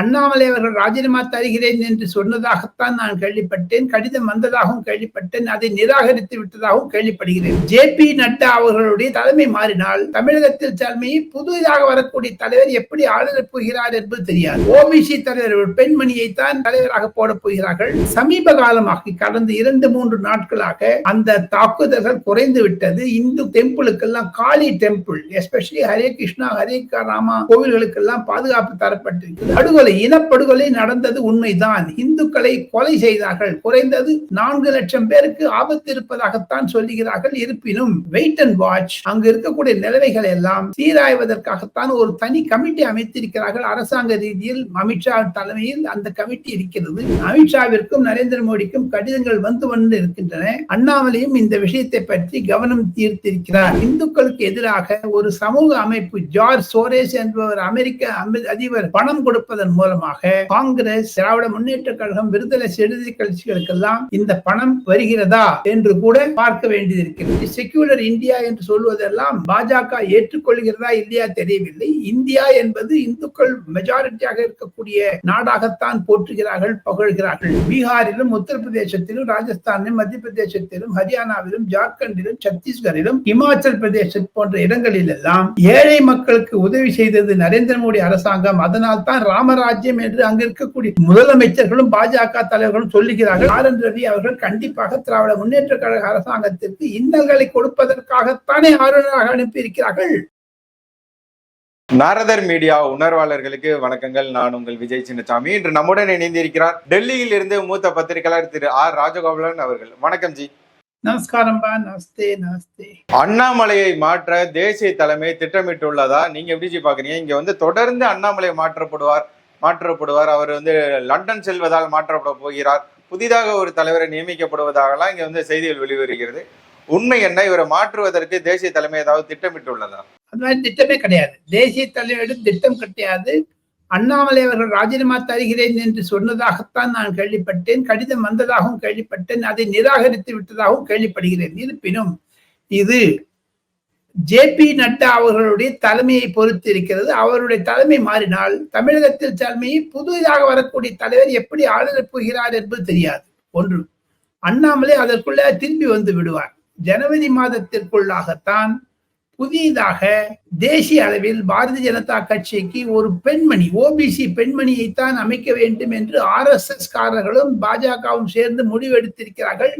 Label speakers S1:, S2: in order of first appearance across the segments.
S1: அண்ணாமலை அவர்கள் ராஜினாமா தருகிறேன் என்று சொன்னதாகத்தான் நான் கேள்விப்பட்டேன் கடிதம் வந்ததாகவும் கேள்விப்பட்டேன் அதை நிராகரித்து விட்டதாகவும் கேள்விப்படுகிறேன். ஜே பி நட்டா அவர்களுடைய தலைமை மாறினால் தமிழகத்தில் தலைமையை புதிதாக வரக்கூடிய தலைவர் எப்படி ஆளுநர் போகிறார் என்பது தெரியாது. ஓபிசி தலைவர் பெண்மணியை தான் தலைவராக போட போகிறார்கள். சமீப காலமாக கடந்த இரண்டு மூன்று நாட்களாக அந்த தாக்குதல்கள் குறைந்து விட்டது. இந்து டெம்பிளுக்கெல்லாம் காளி டெம்பிள் எஸ்பெஷலி ஹரே கிருஷ்ணா ஹரே ராமா கோவில்களுக்கெல்லாம் பாதுகாப்பு தரப்பட்டிருக்கிறது. படுகொலை இனப்படுகொலை நடந்தது உண்மைதான். இந்துக்களை கொலை செய்தார்கள். குறைந்தது நான்கு லட்சம் பேருக்கு ஆபத்து இருப்பதாகத்தான் சொல்லுகிறார்கள். இருப்பினும் வெயிட் அண்ட் வாட்ச் அங்கு இருக்கக்கூடிய நிலைமைகள் எல்லாம் சீராய்வதற்காகத்தான் ஒரு தனி கமிட்டி அமைத்திருக்கிறார்கள். அரசாங்க ரீதியில் அமித்ஷா தலைமையில் அந்த கமிட்டி இருக்கிறது. அமித்ஷாவிற்கும் நரேந்திர மோடிக்கும் கடிதங்கள் வந்து வந்து இருக்கின்றன. அண்ணாமலையும் இந்த விஷயத்தை பற்றி கவனம் தீர்த்திருக்கிறார் இந்துக்களுக்கு எதிராக ஒரு சமூக அமைப்பு ஜார்ஜ் சோரேஸ் என்பவர் அமெரிக்க அதிபர் பணம் கொடுப்பதன் மூலமாக காங்கிரஸ் திராவிட முன்னேற்ற கழகம் விடுதலை சிறுதி கட்சிகளுக்கெல்லாம் இந்த பணம் வருகிறதா என்று கூட பார்க்க வேண்டியது இருக்கிறது செக்யூலர் இந்தியா என்று சொல்வதெல்லாம் பாஜக ஏற்றுக்கொள்கிறதா இல்லையா தெரியவில்லை. இந்தியா என்பது இந்துக்கள் மெஜாரிட்டியாக இருக்கக்கூடிய நாடாகத்தான் போற்றுகிறார்கள் புகழ்கிறார்கள். பீகாரிலும் உத்தரப்பிரதேசத்திலும் ராஜஸ்தானிலும் மத்திய பிரதேசத்திலும் ஹரியானாவிலும் ஜார்க்கண்டிலும் சத்தீஸ்கரிலும் இமாச்சல் பிரதேசம் போன்ற இடங்களில் எல்லாம் ஏழை மக்களுக்கு உதவி செய்தது நரேந்திர மோடி அரசாங்கம். அதனால் தான் ராமராஜ்யம் என்று அங்கு இருக்கக்கூடிய முதலமைச்சர்களும் பாஜக தலைவர்களும் சொல்லுகிறார்கள். ஆர். என். ரவி அவர்கள் கண்டிப்பாக திராவிட முன்னேற்ற கழக அரசாங்கத்திற்கு இன்னல்களை கொடுப்பதற்காகத்தானே ஆளுநராக அனுப்பியிருக்கிறார்கள்.
S2: நாரதர் மீடியா உணர்வாளர்களுக்கு வணக்கங்கள். நான் உங்கள் விஜய் சின்னசாமி. இன்று நம்முடன் இணைந்திருக்கிறார் டெல்லியில் இருந்து மூத்த பத்திரிகையாளர் திரு ஆர். ராஜகோபாலன் அவர்கள். வணக்கம் ஜி.
S1: நமஸ்காரம் நமஸ்தே நமஸ்தே.
S2: அண்ணாமலையை மாற்ற தேசிய தலைமை திட்டமிட்டுள்ளதா? நீங்க எப்படி ஜி பாக்குறீங்க? இங்க வந்து தொடர்ந்து அண்ணாமலை மாற்றப்படுவார். மாற்றப்படுவார். அவர் வந்து லண்டன் செல்வதால் மாற்றப்பட போகிறார். புதிதாக ஒரு தலைவரை நியமிக்கப்படுவதாகலாம் இங்கே வந்து செய்திகள் வெளிவருகிறது. உண்மை என்ன? இவரை மாற்றுவதற்கு தேசிய தலைமை ஏதாவது திட்டமிட்டுள்ளதா?
S1: அந்த மாதிரி திட்டமே கிடையாது. தேசிய தலைவரிடம் திட்டம் கிடையாது அண்ணாமலை அவர்கள் ராஜினாமா தருகிறேன் என்று சொன்னதாகத்தான் நான் கேள்விப்பட்டேன். கடிதம் வந்ததாகவும் கேள்விப்பட்டேன். அதை நிராகரித்து விட்டதாகவும் கேள்விப்படுகிறேன். இருப்பினும் இது ஜே பி நட்டா அவர்களுடைய தலைமையை பொறுத்து இருக்கிறது. அவருடைய தலைமை மாறினால் தமிழகத்தில் தலைமையை புதிதாக வரக்கூடிய தலைவர் எப்படி ஆளுநர் போகிறார் என்பது தெரியாது. ஒன்று அண்ணாமலை அதற்குள்ள திரும்பி வந்து விடுவார். ஜனவரி மாதத்திற்குள்ளாகத்தான் புதிதாக தேசிய அளவில் பாரதிய ஜனதா கட்சிக்கு ஒரு பெண்மணி ஓபிசி பெண்மணியைத்தான் அமைக்க வேண்டும் என்று ஆர் எஸ் எஸ் காரர்களும் பாஜகவும் சேர்ந்து முடிவெடுத்திருக்கிறார்கள்.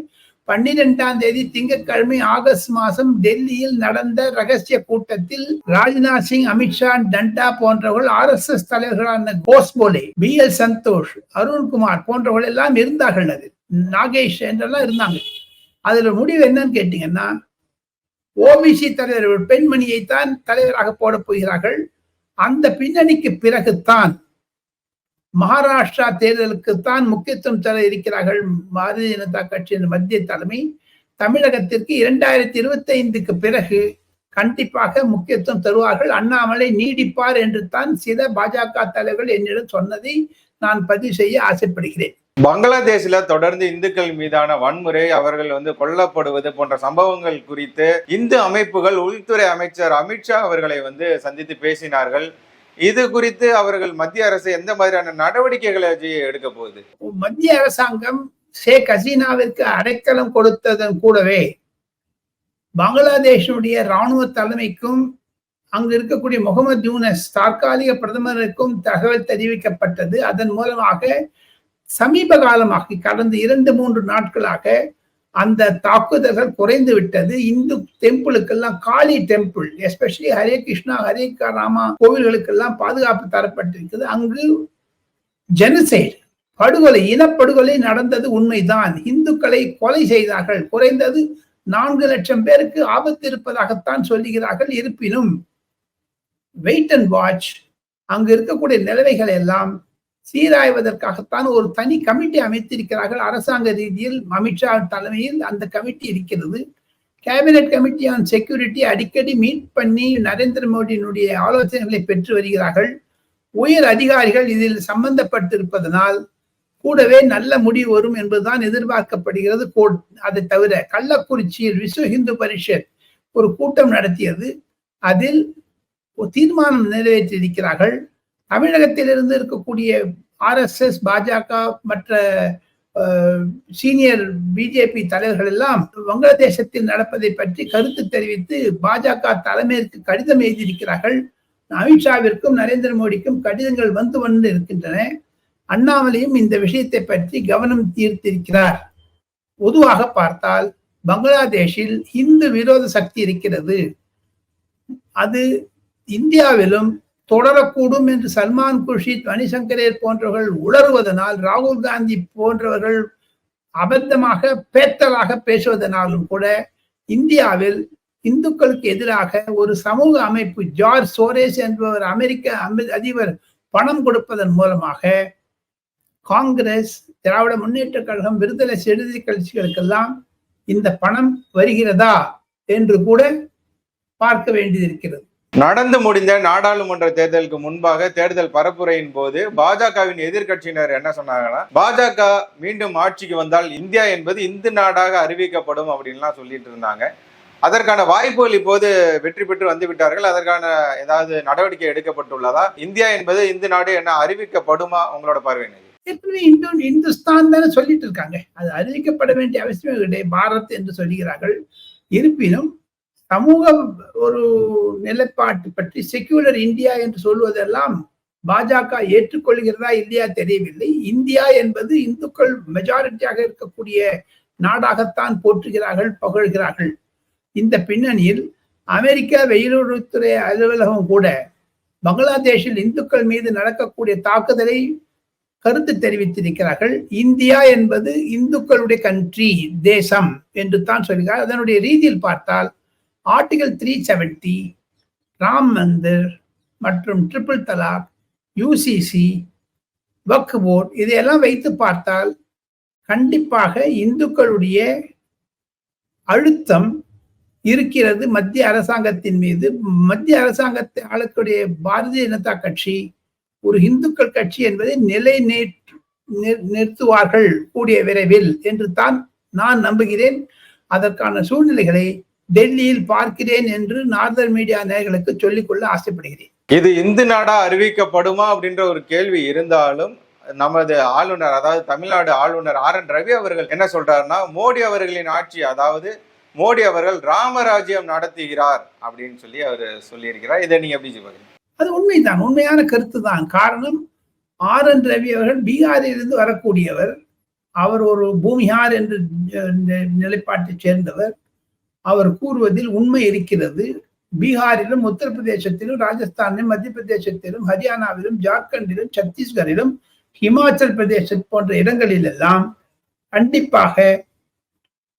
S1: பன்னிரெண்டாம் தேதி திங்கட்கிழமை ஆகஸ்ட் மாதம் டெல்லியில் நடந்த ரகசிய கூட்டத்தில் ராஜ்நாத் சிங் அமித்ஷா டண்டா போன்றவர்கள் ஆர் எஸ் எஸ் தலைவர்களான கோஸ்போலே பி எல் சந்தோஷ் அருண்குமார் போன்றவர்கள் எல்லாம் இருந்தார்கள் அது. நாகேஷ் என்றெல்லாம் இருந்தாங்க. அதுல முடிவு என்னன்னு கேட்டீங்கன்னா ஓபிசி தலைவர் பெண்மணியை பெண்மணியைத்தான் தலைவராக போட போகிறார்கள். அந்த பின்னணிக்கு பிறகுதான் மகாராஷ்டிரா தேர்தலுக்குத்தான் முக்கியத்துவம் தர இருக்கிறார்கள் பாரதிய ஜனதா கட்சியின் மத்திய தலைமை. தமிழகத்திற்கு இரண்டாயிரத்தி இருபத்தி ஐந்துக்கு பிறகு கண்டிப்பாக முக்கியத்துவம் தருவார்கள். அண்ணாமலை நீடிப்பார் என்று தான் சில பாஜக தலைவர்கள் என்னிடம் சொன்னதை நான் பதிவு செய்ய ஆசைப்படுகிறேன்.
S2: பங்களாதேஷ்ல தொடர்ந்து இந்துக்கள் மீதான வன்முறை அவர்கள் வந்து கொல்லப்படுவது போன்ற சம்பவங்கள் குறித்து இந்து அமைப்புகள் உள்துறை அமைச்சர் அமித்ஷா அவர்களை வந்து சந்தித்து பேசினார்கள். இது குறித்து அவர்கள் மத்திய அரசு எந்த மாதிரியான நடவடிக்கைகளை எடுக்க போகுது?
S1: மத்திய அரசாங்கம் ஷேக் ஹசீனாவிற்கு அடைக்கலம் கொடுத்ததன் கூடவே பங்களாதேஷனுடைய ராணுவ தலைமைக்கும் அங்கு இருக்கக்கூடிய முகமது யூனஸ் தற்காலிக பிரதமருக்கும் தகவல் தெரிவிக்கப்பட்டது. அதன் மூலமாக சமீப காலமாக கடந்த இரண்டு மூன்று நாட்களாக அந்த தாக்குதல்கள் குறைந்து விட்டது. இந்து டெம்பிளுக்கெல்லாம் காளி டெம்பிள் எஸ்பெஷலி ஹரே கிருஷ்ணா ஹரே ராமா கோவில்களுக்கெல்லாம் பாதுகாப்பு தரப்பட்டிருக்குது. அங்கு ஜெனசைடு படுகொலை இனப்படுகொலை நடந்தது உண்மைதான். இந்துக்களை கொலை செய்தார்கள். குறைந்தது நான்கு லட்சம் பேருக்கு ஆபத்து இருப்பதாகத்தான் சொல்லுகிறார்கள். இருப்பினும் வெயிட் அண்ட் வாட்ச் அங்கு இருக்கக்கூடிய நிலைமைகள் எல்லாம் சீராய்வதற்காகத்தான் ஒரு தனி கமிட்டி அமைத்திருக்கிறார்கள். அரசாங்க ரீதியில் அமித்ஷா தலைமையில் அந்த கமிட்டி இருக்கிறது. கேபினட் கமிட்டி ஆன் செக்யூரிட்டி அடிக்கடி மீட் பண்ணி நரேந்திர மோடியினுடைய ஆலோசனைகளை பெற்று வருகிறார்கள். உயர் அதிகாரிகள் இதில் சம்பந்தப்பட்டிருப்பதனால் கூடவே நல்ல முடிவு வரும் என்பதுதான் எதிர்பார்க்கப்படுகிறது. அதை தவிர கள்ளக்குறிச்சியில் விஸ்வ ஹிந்து பரிஷத் ஒரு கூட்டம் நடத்தியது. அதில் தீர்மானம் நிறைவேற்றியிருக்கிறார்கள். தமிழகத்தில் இருந்து இருக்கக்கூடிய ஆர்எஸ்எஸ் பாஜக மற்ற சீனியர் பிஜேபி தலைவர்கள் எல்லாம் வங்களாதேசத்தில் நடப்பதை பற்றி கருத்து தெரிவித்து பாஜக தலைமையிற்கு கடிதம் எழுதியிருக்கிறார்கள். அமித்ஷாவிற்கும் நரேந்திர மோடிக்கும் கடிதங்கள் வந்து வந்து இருக்கின்றன. அண்ணாமலையும் இந்த விஷயத்தை பற்றி கவனம் தீர்த்திருக்கிறார் பொதுவாக பார்த்தால் பங்களாதேஷில் இந்து விரோத சக்தி இருக்கிறது. அது இந்தியாவிலும் தொடரக்கூடும் என்று சல்மான் குர்ஷித் மணிசங்கரேர் போன்றவர்கள் உளறுவதனால் ராகுல் காந்தி போன்றவர்கள் அபத்தமாக பேத்தலாக பேசுவதனாலும் கூட இந்தியாவில் இந்துக்களுக்கு எதிராக ஒரு சமூக அமைப்பு ஜார்ஜ் சோரேஸ் என்பவர் அமெரிக்க அதிபர் பணம் கொடுப்பதன் மூலமாக காங்கிரஸ் திராவிட முன்னேற்ற கழகம் விடுதலை செடுதி கட்சிகளுக்கெல்லாம் இந்த பணம் வருகிறதா என்று கூட பார்க்க வேண்டியிருக்கிறது.
S2: நடந்து முடிந்த நாடாளுமன்ற தேர்தலுக்கு முன்பாக தேர்தல் பரப்புரையின் போது பாஜகவின் எதிர்கட்சியினர் என்ன சொன்னாங்கன்னா பாஜக மீண்டும் ஆட்சிக்கு வந்தால் இந்தியா என்பது இந்து நாடாக அறிவிக்கப்படும் அப்படின்லாம் சொல்லிட்டு இருந்தாங்க. அதற்கான வாய்ப்புகள் இப்போது வெற்றி பெற்று வந்து விட்டார்கள். அதற்கான ஏதாவது நடவடிக்கை எடுக்கப்பட்டுள்ளதா? இந்தியா என்பது இந்து நாடு என்ன அறிவிக்கப்படுமா? உங்களோட பார்வை
S1: ஏற்கனவே இந்து இந்துஸ்தான் தானே சொல்லிட்டு இருக்காங்க. அது அறிவிக்கப்பட வேண்டிய அவசியம் கிடையாது பாரத் என்று சொல்கிறார்கள் இருப்பினும் சமூக ஒரு நிலைப்பாட்டு பற்றி செக்யூலர் இந்தியா என்று சொல்வதெல்லாம் பாஜக ஏற்றுக்கொள்கிறதா இல்லையா தெரியவில்லை. இந்தியா என்பது இந்துக்கள் மெஜாரிட்டியாக இருக்கக்கூடிய நாடாகத்தான் போற்றுகிறார்கள் புகழ்கிறார்கள். இந்த பின்னணியில் அமெரிக்கா வெளியுறவுத்துறை அலுவலகம் கூட பங்களாதேஷில் இந்துக்கள் மீது நடக்கக்கூடிய தாக்குதலை கருத்து தெரிவித்திருக்கிறார்கள். இந்தியா என்பது இந்துக்களுடைய கண்ட்ரி தேசம் என்று தான் சொல்கிறார். அதனுடைய ரீதியில் பார்த்தால் article three seventy Ram Mandir மற்றும் triple talaq UCC Waqf board இதையெல்லாம் வைத்து பார்த்தால் கண்டிப்பாக இந்துக்களுடைய அழுத்தம் இருக்கிறது. மத்திய அரசாங்கத்தின் மீது மத்திய அரசாங்கத்தை ஆளக்கூடிய பாரதிய ஜனதா கட்சி ஒரு இந்துக்கள் கட்சி என்பதை நிலை நிறுத்துவார்கள் கூடிய விரைவில் என்று தான் நான் நம்புகிறேன். அதற்கான சூழ்நிலைகளை டெல்லியில் பார்க்கிறேன் என்று நார்தர் மீடியா நேர்களுக்கு சொல்லிக்கொள்ள ஆசைப்படுகிறேன்.
S2: இது இந்து நாடா அறிவிக்கப்படுமா அப்படின்ற ஒரு கேள்வி இருந்தாலும் நமது ஆளுநர் அதாவது தமிழ்நாடு ஆளுநர் ஆர் என் ரவி அவர்கள் என்ன சொல்றாருன்னா மோடி அவர்களின் ஆட்சி அதாவது மோடி அவர்கள் ராமராஜ்யம் நடத்துகிறார் அப்படின்னு சொல்லி அவர் சொல்லியிருக்கிறார். இதை நீங்க எப்படி சொல்லுங்க
S1: அது உண்மைதான் உண்மையான கருத்து தான் காரணம் ஆர் என் ரவி அவர்கள் பீகாரிலிருந்து வரக்கூடியவர். அவர் ஒரு பூமியார் என்று நிலைப்பாட்டை சேர்ந்தவர். அவர் கூறுவதில் உண்மை இருக்கிறது. பீகாரிலும் உத்தரப்பிரதேசத்திலும் ராஜஸ்தானிலும் மத்திய பிரதேசத்திலும் ஹரியானாவிலும் ஜார்க்கண்டிலும் சத்தீஸ்கரிலும் ஹிமாச்சல் பிரதேசம் போன்ற இடங்களில் எல்லாம் கண்டிப்பாக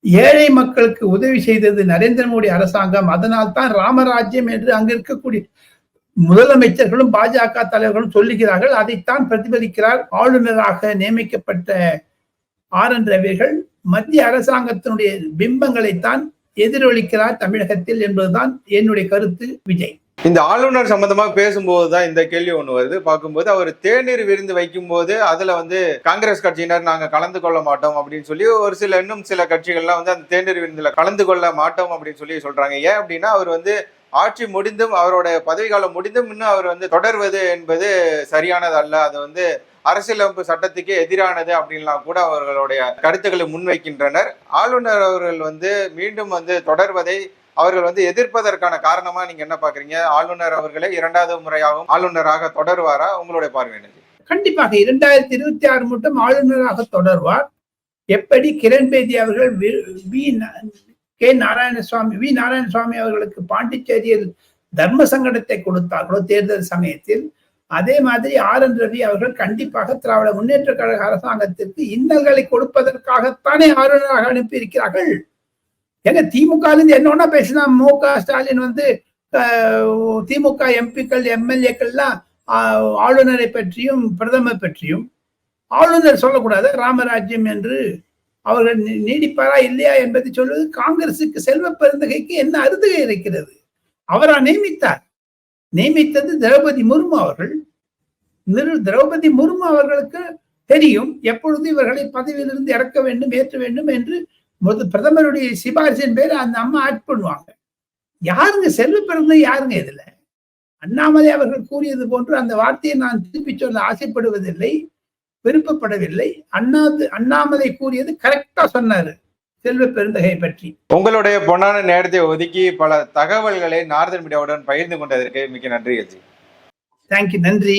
S1: ஏழை மக்களுக்கு உதவி செய்தது நரேந்திர மோடி அரசாங்கம். அதனால் தான் ராமராஜ்யம் என்று அங்கு இருக்கக்கூடிய முதலமைச்சர்களும் பாஜக தலைவர்களும் சொல்லுகிறார்கள். அதைத்தான் பிரதிபலிக்கிறார் ஆளுநராக நியமிக்கப்பட்ட ஆர் என் ரவிகள். மத்திய அரசாங்கத்தினுடைய பிம்பங்களைத்தான் எதிரொலிக்கிறார் தமிழகத்தில் என்பதுதான் என்னுடைய கருத்து விஜய்.
S2: இந்த ஆளுநர் சம்பந்தமாக பேசும்போது தான் இந்த கேள்வி ஒன்று வருது. பார்க்கும்போது அவர் தேநீர் விருந்து வைக்கும் போது அதில் வந்து காங்கிரஸ் கட்சியினர் நாங்கள் கலந்து கொள்ள மாட்டோம் அப்படின்னு சொல்லி ஒரு சில இன்னும் சில கட்சிகள்லாம் வந்து அந்த தேநீர் விருந்தில் கலந்து கொள்ள மாட்டோம் அப்படின்னு சொல்லி சொல்கிறாங்க ஏன் அப்படின்னா அவர் வந்து ஆட்சி முடிந்தும் அவரோட பதவிக்காலம் முடிந்தும் இன்னும் அவர் வந்து தொடர்வது என்பது சரியானது அல்ல அது வந்து அரசியலமைப்பு சட்டத்துக்கு எதிரானது அப்படின்லாம் கூட அவர்களுடைய கருத்துக்களை முன்வைக்கின்றனர். ஆளுநர் அவர்கள் வந்து மீண்டும் வந்து தொடர்வதை அவர்கள் வந்து எதிர்ப்பதற்கான காரணமா நீங்க என்ன பாக்குறீங்க? ஆளுநர் அவர்களே இரண்டாவது முறையாகவும் ஆளுநராக தொடருவாரா? உங்களுடைய பார்வை
S1: கண்டிப்பாக இரண்டாயிரத்தி இருபத்தி ஆறு மட்டும் ஆளுநராக தொடர்வார். எப்படி கிரண் பேதி அவர்கள் V K Narayanaswamy V Narayanaswamy அவர்களுக்கு பாண்டிச்சேரியில் தர்ம சங்கடத்தை கொடுத்தார்களோ தேர்தல் சமயத்தில் அதே மாதிரி ஆர் என் ரவி அவர்கள் கண்டிப்பாக திராவிட முன்னேற்ற கழக அரசாங்கத்திற்கு இன்னல்களை கொடுப்பதற்காகத்தானே ஆளுநராக அனுப்பியிருக்கிறார்கள். ஏங்க திமுக ஒண்ணா பேசினா மு க ஸ்டாலின் வந்து திமுக எம்பிக்கள் எம்எல்ஏக்கள்லாம் ஆளுநரை பற்றியும் பிரதமர் பற்றியும் ஆளுநர் சொல்லக்கூடாது. ராமராஜ்யம் என்று அவர்கள் நீடிப்பாரா இல்லையா என்பதை சொல்வது காங்கிரசுக்கு செல்வ பெருந்தகைக்கு என்ன அருதுகை இருக்கிறது? அவரா நியமித்தார். நியமித்தது திரௌபதி முர்மு அவர்கள். திரௌபதி முர்மு அவர்களுக்கு தெரியும். எப்பொழுது இவர்களை பதவியிலிருந்து இறக்க வேண்டும் ஏற்ற வேண்டும் என்று பிரதமருடைய சிபாரிசின் பேர் அந்த அம்மா ஆட் பண்ணுவாங்க. யாருங்க செல்வ பிறந்த யாருங்க இதுல? அண்ணாமலை அவர்கள் கூறியது போன்று அந்த வார்த்தையை நான் திருப்பி சொல்ல ஆசைப்படுவதில்லை விருப்பப்படவில்லை. அண்ணா அண்ணாமலை கூறியது கரெக்டா சொன்னாரு செல்வ பெருந்தகை பற்றி.
S2: உங்களுடைய பொன்னான நேரத்தை ஒதுக்கி பல தகவல்களை நார்தன் மீடியாவுடன் பகிர்ந்து கொண்டதற்கு மிக்க நன்றி
S1: தேங்க்யூ நன்றி.